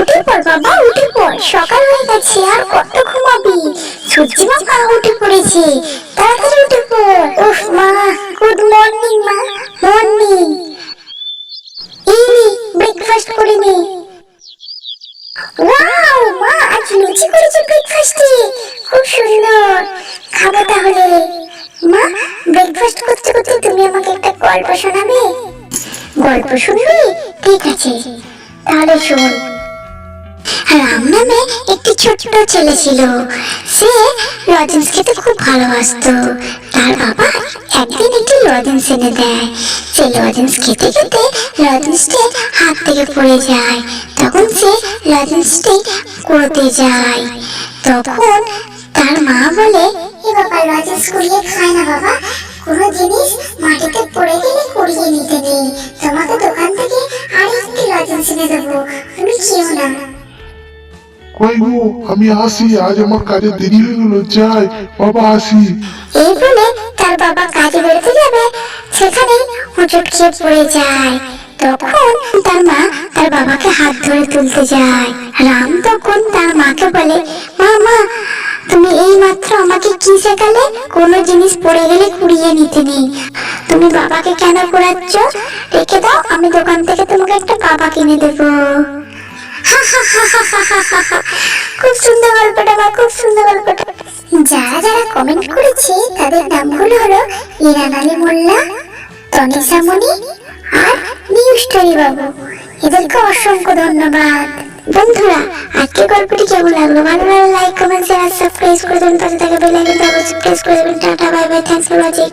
উঠে পড় বাবা, উঠে পড়। সকাল হয়ে গেছে, আর কত ঘুমাবি? সূর্যি উঠে পড়েছে। তাড়াতাড়ি উঠে পড়। মা, গুড মর্নিং মা, মর্নিং। এই ব্রেকফাস্ট করে নে। ওয়াও মা, আজ লুচি করেছে ব্রেকফাস্টে খুব সুন্দর খাব তাহলে মা ব্রেকফাস্ট করতে করতে তুমি আমাকে একটা গল্প শোনাবে? গল্প শুনবি? ঠিক আছে। তাহলে শোন। রাম নামে একটি ছোট্ট ছেলে ছিল। সে লজেন্স খেতে খুব ভালোবাসতো। তার বাবা একদিন একটি লজেন্স এনে দেয়। সে লজেন্স খেতে খেতে লজেন্সটি হাত থেকে পড়ে যায়। তখন সে লজেন্সটি কুড়োতে যায়। তখন তার মা বলে, এ বাবা লজেন্স কুড়িয়ে খায় না বাবা। কোনো জিনিস মাটিতে পড়ে গেলে কুড়িয়ে নিতে নেই। তোমাকে দোকান থেকে আরেকটি লজেন্স এনে দেবো। তুমি খেও না। কই গো আমি আসি। আজ আমার কাজে দেরি হয়ে গেল। যাই বাবা আসি। এই বলে তার বাবা কাজে বেরোতে যাবে। সেখানে হোঁচট খেয়ে পড়ে যায়। তখন তার মা তার বাবাকে হাত ধরে তুলতে যায়। রাম তখন তার মাকে বলে মা মা তুমি এই মাত্র আমাকে কি শেখালে? কোনো জিনিস পড়ে গেলে কুড়িয়ে নিতে নেই। তুমি বাবাকে কেন কুড়াচ্ছ রেখে দাও, আমি দোকান থেকে তোমাকে একটা বাবা কিনে দেবো। খুব সুন্দর গল্পটা বা খুব সুন্দর গল্পটা। যারা যারা কমেন্ট করেছে, তাদের নামগুলো হলো ইরান আলী মোল্লা, তনিষা মণি আর নিউ স্টোরি বাবু এদেরকে অসংখ্য ধন্যবাদ। বন্ধুরা, আজকে গল্পটি কেমন লাগল? ভালো ভালো লাইক কমেন্ট শেয়ার সাবস্ক্রাইব করে দেবেন। পাশে থাকা বেল আইকনটা অবশ্যই প্রেস করে দেবেন। Tata bye bye thanks for watching